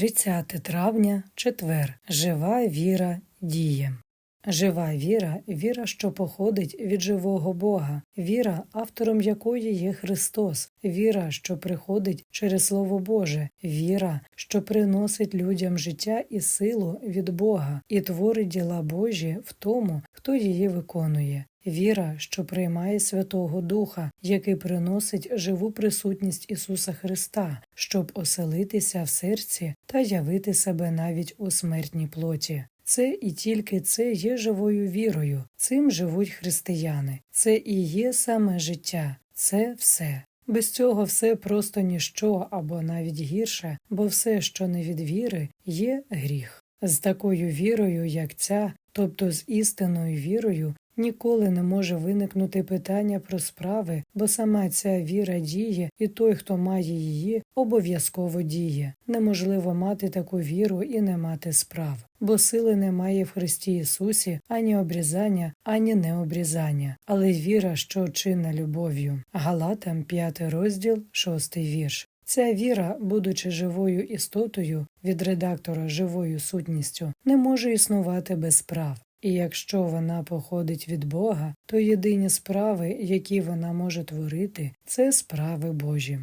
30 травня, четвер. Жива віра діє. Жива віра віра, що походить від живого Бога, віра, автором якої є Христос, віра, що приходить через Слово Боже, віра, що приносить людям життя і силу від Бога і творить діла Божі в тому, хто її виконує. Віра, що приймає Святого Духа, який приносить живу присутність Ісуса Христа, щоб оселитися в серці та явити себе навіть у смертній плоті. Це і тільки це є живою вірою, цим живуть християни. Це і є саме життя, це все. Без цього все просто ніщо або навіть гірше, бо все, що не від віри, є гріх. З такою вірою, як ця, тобто з істинною вірою, Ніколи не може виникнути питання про справи, бо сама ця віра діє, і той, хто має її, обов'язково діє. Неможливо мати таку віру і не мати справ, бо сили немає в Христі Ісусі ані обрізання, ані необрізання, але віра, що чинна любов'ю. Галатам 5 розділ, 6 вірш. Ця віра, будучи живою істотою від редактора живою сутністю, не може існувати без справ. І якщо вона походить від Бога, то єдині справи, які вона може творити, це справи Божі.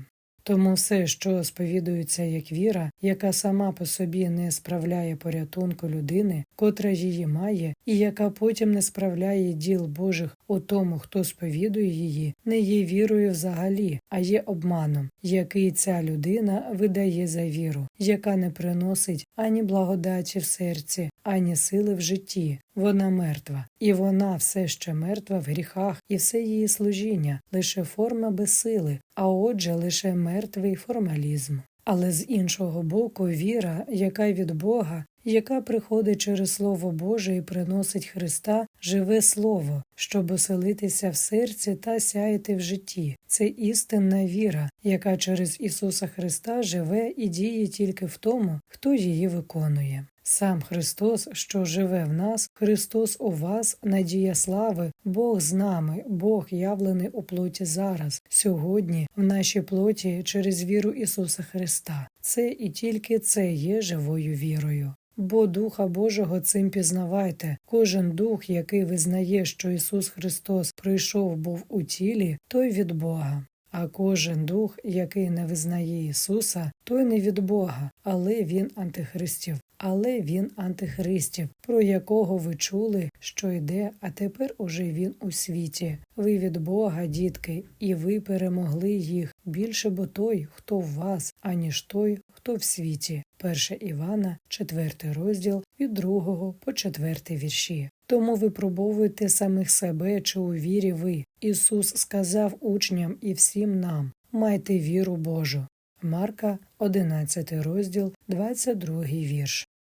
Тому все, що сповідується як віра, яка сама по собі не справляє порятунку людини, котра її має, і яка потім не справляє діл Божих у тому, хто сповідує її, не є вірою взагалі, а є обманом, який ця людина видає за віру, яка не приносить ані благодаті в серці, ані сили в житті. Вона мертва, і вона все ще мертва в гріхах, і все її служіння, лише форма без сили, а отже, лише мертвий формалізм. Але з іншого боку, віра, яка від Бога, яка приходить через Слово Боже і приносить Христа, живе Слово, щоб оселитися в серці та сяяти в житті. Це істинна віра, яка через Ісуса Христа живе і діє тільки в тому, хто її виконує. Сам Христос, що живе в нас, Христос у вас, надія слави, Бог з нами, Бог явлений у плоті зараз, сьогодні, в нашій плоті через віру Ісуса Христа. Це і тільки це є живою вірою. Бо Духа Божого цим пізнавайте, кожен дух, який визнає, що Ісус Христос прийшов був у тілі, той від Бога. А кожен дух, який не визнає Ісуса, той не від Бога, але він антихристів але він антихристів, про якого ви чули, що йде, а тепер уже він у світі. Ви від Бога, дітки, і ви перемогли їх більше, бо той, хто в вас, аніж той, хто в світі. 1 Івана, 4 розділ від 2 по 4 вірші. Тому випробовуйте самих себе, чи у вірі ви. Ісус сказав учням і всім нам майте віру Божу. Марка, 11 розділ, 22 вірш.